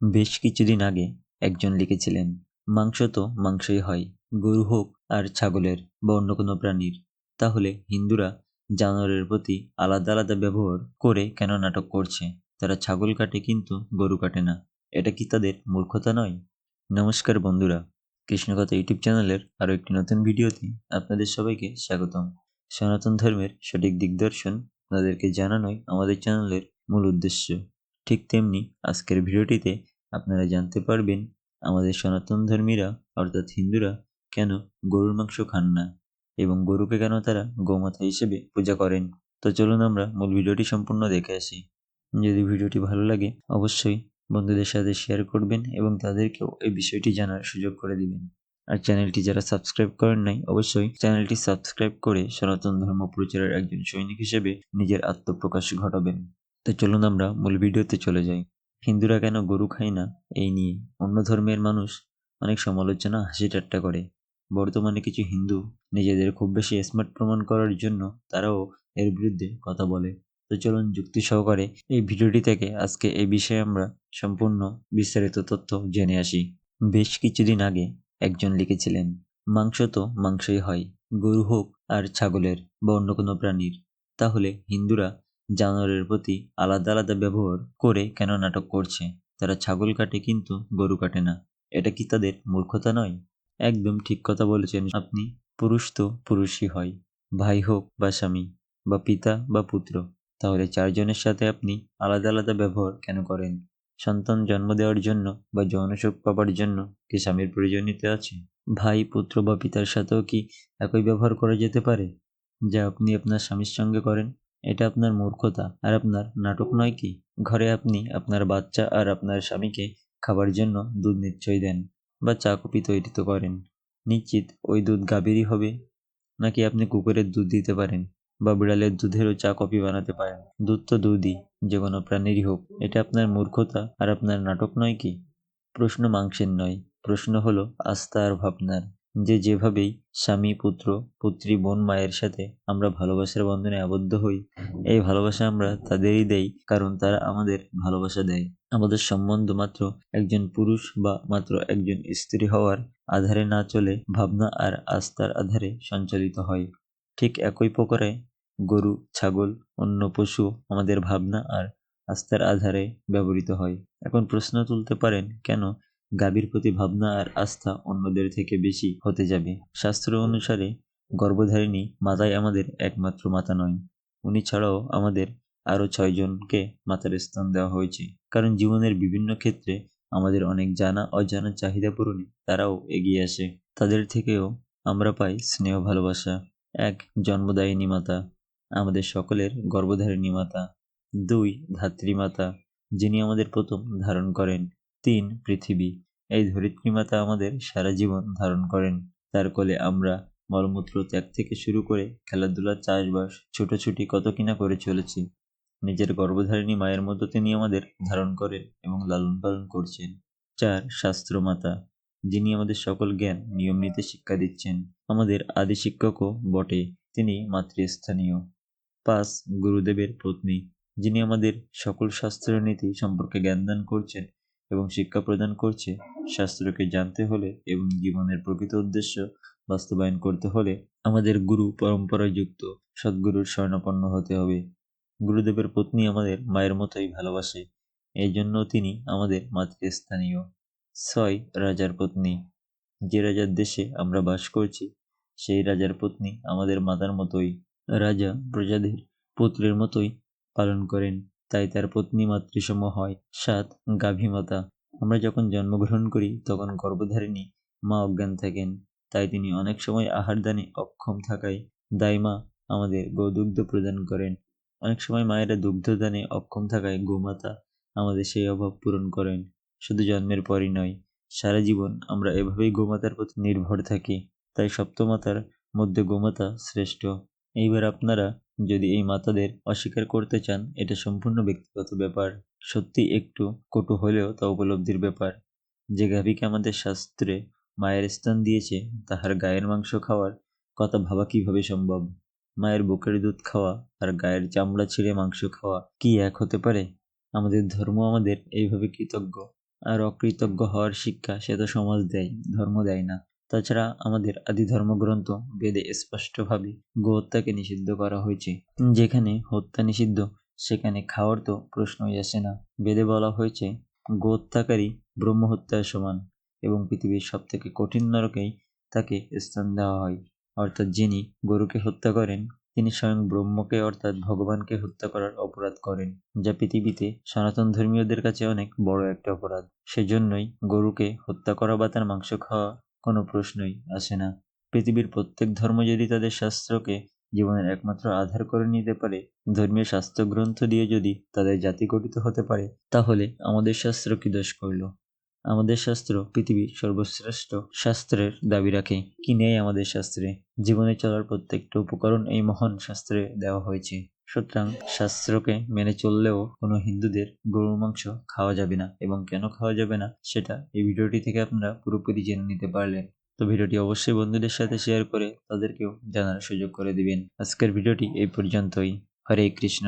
বেশ কিছুদিন আগে একজন লিখেছিলেন, মাংস তো মাংসই হয়, গরু হোক আর ছাগলের বা অন্য কোনো প্রাণীর। তাহলে হিন্দুরা জানোয়ারের প্রতি আলাদা আলাদা ব্যবহার করে কেন নাটক করছে? তারা ছাগল কাটে কিন্তু গরু কাটে না। এটা কি তাদের মূর্খতা নয়? নমস্কার বন্ধুরা, কৃষ্ণকথা ইউটিউব চ্যানেলের আরও একটি নতুন ভিডিওতে আপনাদের সবাইকে স্বাগতম। সনাতন ধর্মের সঠিক দিগদর্শন আপনাদেরকে জানানোই আমাদের চ্যানেলের মূল উদ্দেশ্য। ঠিক তেমনি আজকের ভিডিওটিতে আপনারা জানতে পারবেন আমাদের সনাতন ধর্মীরা, অর্থাৎ হিন্দুরা, কেন গরুর মাংস খান না এবং গরুকে কেন তারা গোমাতা হিসেবে পূজা করেন। তো চলুন আমরা মূল ভিডিওটি সম্পূর্ণ দেখে আসি। যদি ভিডিওটি ভালো লাগে, অবশ্যই বন্ধুদের সাথে শেয়ার করবেন এবং তাদেরকেও এই বিষয়টি জানার সুযোগ করে দিবেন। আর চ্যানেলটি যারা সাবস্ক্রাইব করেন নাই, অবশ্যই চ্যানেলটি সাবস্ক্রাইব করে সনাতন ধর্ম প্রচারের একজন সৈনিক হিসেবে নিজের আত্মপ্রকাশ ঘটাবেন। তো চলুন আমরা মূল ভিডিওতে চলে যাই। হিন্দুরা কেন গরু খায় না? এই নিয়ে অন্য ধর্মের মানুষ অনেক সমালোচনা, হাসি ঠাট্টা করে। বর্তমানে কিছু হিন্দু নিজেদের খুব বেশি স্মার্ট প্রমাণ করার জন্য তারাও এর বিরুদ্ধে কথা বলে। তো চলুন যুক্তি সহকারে এই ভিডিওটি থেকে আজকে এই বিষয়ে আমরা সম্পূর্ণ বিস্তারিত তথ্য জেনে আসি। বেশ কিছুদিন আগে একজন লিখেছিলেন, মাংস তো মাংসই হয়, গরু হোক আর ছাগলের বা অন্য কোনো প্রাণীর। তাহলে হিন্দুরা জানোয়ারের প্রতি আলাদা আলাদা ব্যবহার করে কেন নাটক করছে? তারা ছাগল কাটে কিন্তু গরু কাটে না। এটা কি তাদের মূর্খতা নয়? একদম ঠিক কথা বলেছেন আপনি। পুরুষ তো পুরুষই হয়। ভাই হোক বা স্বামী, বা পিতা বা পুত্র, তাহলে চারজনের সাথে আপনি আলাদা আলাদা ব্যবহার কেন করেন? সন্তান জন্ম দেওয়ার জন্য বা যৌনসুখ পাবার জন্য কি স্বামীর প্রয়োজনীয়তা আছে? ভাই, পুত্র বা পিতার সাথেও কি একই ব্যবহার করা যেতে পারে? যা আপনি আপনার স্বামীর সঙ্গে করেন। এটা আপনার মূর্খতা। আর আপনার নাটক নয় কি? ঘরে আপনি আপনার বাচ্চা আর আপনার স্বামীকে খাবার জন্য দুধ নিশ্চয়ই দেন বা চা কফি তৈরি তো করেন। নিশ্চিত ওই দুধ গাভীরই হবে। নাকি আপনি কুকুরের দুধ দিতে পারেন বা বিড়ালের দুধেরও চা কফি বানাতে পারেন? দুধ তো দুধই, যে কোনো প্রাণীরই হোক। এটা আপনার মূর্খতা আর আপনার নাটক নয় কি? প্রশ্ন মাংসের নয়। প্রশ্ন হলো আস্থা আর ভাবনার। যে যেভাবেই স্বামী, পুত্র, পুত্রী, বোন, মায়ের সাথে আমরা ভালোবাসার বন্ধনে আবদ্ধ হই, এই ভালোবাসা আমরা তাদেরই দেই কারণ তারা আমাদের ভালোবাসা দেয়। আমাদের সম্বন্ধ মাত্র একজন পুরুষ বা মাত্র একজন স্ত্রী হওয়ার আধারে না চলে ভাবনা আর আস্থার আধারে সঞ্চালিত হয়। ঠিক একই প্রকারে গরু, ছাগল, অন্য পশু আমাদের ভাবনা আর আস্থার আধারে ব্যবহৃত হয়। এখন প্রশ্ন তুলতে পারেন, কেন গাভীর প্রতি ভাবনা আর আস্থা অন্যদের থেকে বেশি হতে যাবে। শাস্ত্র অনুসারে, গর্ভধারিণী মাতাই আমাদের একমাত্র মাতা নয়। উনি ছাড়াও আমাদের আরও ছয়জনকে মাতার স্থান দেওয়া হয়েছে। কারণ জীবনের বিভিন্ন ক্ষেত্রে আমাদের অনেক জানা অজানা চাহিদা পূরণে তারাও এগিয়ে আসে। তাদের থেকেও আমরা পাই স্নেহ ভালোবাসা। এক জন্মদায়িনী মাতা, আমাদের সকলের গর্ভধারিণী মাতা। দুই ধাত্রীমাতা যিনি আমাদের প্রথম ধারণ করেন। তিন পৃথিবী। এই ধরিত্রী মাতা আমাদের সারা জীবন ধারণ করেন। তার কোলে আমরা মলমূত্র ত্যাগ থেকে শুরু করে খেলাধুলা চাষবাস, ছুটোছুটি কত কিনা করে চলেছি। নিজের গর্ভধারিণী মায়ের মতো তিনি আমাদের ধারণ করেন এবং লালন পালন করছেন। চার শাস্ত্র মাতা যিনি আমাদের সকল জ্ঞান নিয়ম নীতি শিক্ষা দিচ্ছেন, আমাদের আদি শিক্ষকও বটে, তিনি মাতৃস্থানীয়। পাঁচ গুরুদেবের পত্নী, যিনি আমাদের সকল শাস্ত্র নীতি সম্পর্কে জ্ঞানদান করছেন এবং শিক্ষা প্রদান করছে শাস্ত্রকে জানতে হলে এবং জীবনের প্রকৃত উদ্দেশ্য বাস্তবায়ন করতে হলে আমাদের গুরু পরম্পরায় যুক্ত সদ্গুরুর স্বর্ণাপন্ন হতে হবে। গুরুদেবের পত্নী আমাদের মায়ের মতোই ভালোবাসে। এই জন্য তিনি আমাদের মাতৃস্থানীয় ছয় রাজার পত্নী। যে রাজার দেশে আমরা বাস করছি, সেই রাজার পত্নী আমাদের মাতার মতোই। রাজা প্রজাদের পুত্রের মতোই পালন করেন। তাই তার পত্নী মাতৃসম হয় সাত গাভী মাতা। আমরা যখন জন্মগ্রহণ করি, তখন গর্ভধারিণী মা অজ্ঞান থাকেন, তাই তিনি অনেক সময় আহার দানে অক্ষম থাকায় দাইমা আমাদের গোদুগ্ধ প্রদান করেন। অনেক সময় মায়েরা দুগ্ধদানে অক্ষম থাকায় গোমাতা আমাদের সেই অভাব পূরণ করেন, শুধু জন্মের পরই নয়, সারা জীবন আমরা এভাবেই গোমাতার প্রতি নির্ভর থাকি, তাই সপ্তমাতার মধ্যে গোমাতা শ্রেষ্ঠ। এইবার আপনারা যদি এই মাতাদের অস্বীকার করতে চান, এটা সম্পূর্ণ ব্যক্তিগত ব্যাপার। সত্যি একটু কটু হলেও তা উপলব্ধির ব্যাপার। যে গাভীকে আমাদের শাস্ত্রে মায়ের স্থান দিয়েছে, তাহার গায়ের মাংস খাওয়ার কথা ভাবা কীভাবে সম্ভব? মায়ের বুকের দুধ খাওয়া আর গায়ের চামড়া ছিঁড়ে মাংস খাওয়া কি এক হতে পারে? আমাদের ধর্ম আমাদের এইভাবে কৃতজ্ঞ। আর অকৃতজ্ঞ হওয়ার শিক্ষা সে তো সমাজ দেয়, ধর্ম দেয় না। তাছাড়া আমাদের আদি ধর্মগ্রন্থ বেদে স্পষ্টভাবে গোহত্যাকে নিষিদ্ধ করা হয়েছে। যেখানে হত্যা নিষিদ্ধ, সেখানে খাওয়ার তো প্রশ্নই আসে না। বেদে বলা হয়েছে গোহত্যাকারী ব্রহ্মহত্যার সমান এবং পৃথিবীর সবথেকে কঠিন নরকেই তাকে স্থান দেওয়া হয়। অর্থাৎ যিনি গরুকে হত্যা করেন, তিনি স্বয়ং ব্রহ্মকে অর্থাৎ ভগবানকে হত্যা করার অপরাধ করেন, যা পৃথিবীতে সনাতন ধর্মীয়দের কাছে অনেক বড় একটা অপরাধ। সেজন্যই গরুকে হত্যা করা বা তার মাংস খাওয়া কোনো প্রশ্নই আসে না। পৃথিবীর প্রত্যেক ধর্ম যদি তাদের শাস্ত্রকে জীবনের একমাত্র আধার করে নিতে পারে, ধর্মীয় শাস্ত্র গ্রন্থ দিয়ে যদি তাদের জাতি গঠিত হতে পারে, তাহলে আমাদের শাস্ত্র কি দোষ করল? আমাদের শাস্ত্র পৃথিবীর সর্বশ্রেষ্ঠ শাস্ত্রের দাবি রাখে। কি নেই আমাদের শাস্ত্রে? জীবনে চলার প্রত্যেকটা উপকরণ এই মহান শাস্ত্রে দেওয়া হয়েছে। সুতরাং শাস্ত্রকে মেনে চললেও কোনো হিন্দুদের গরুর মাংস খাওয়া যাবে না। এবং কেন খাওয়া যাবে না, সেটা এই ভিডিওটি থেকে আপনারা পুরোপুরি জেনে নিতে পারলেন। তো ভিডিওটি অবশ্যই বন্ধুদের সাথে শেয়ার করে তাদেরকেও জানার সুযোগ করে দিবেন। আজকের ভিডিওটি এই পর্যন্তই। হরে কৃষ্ণ।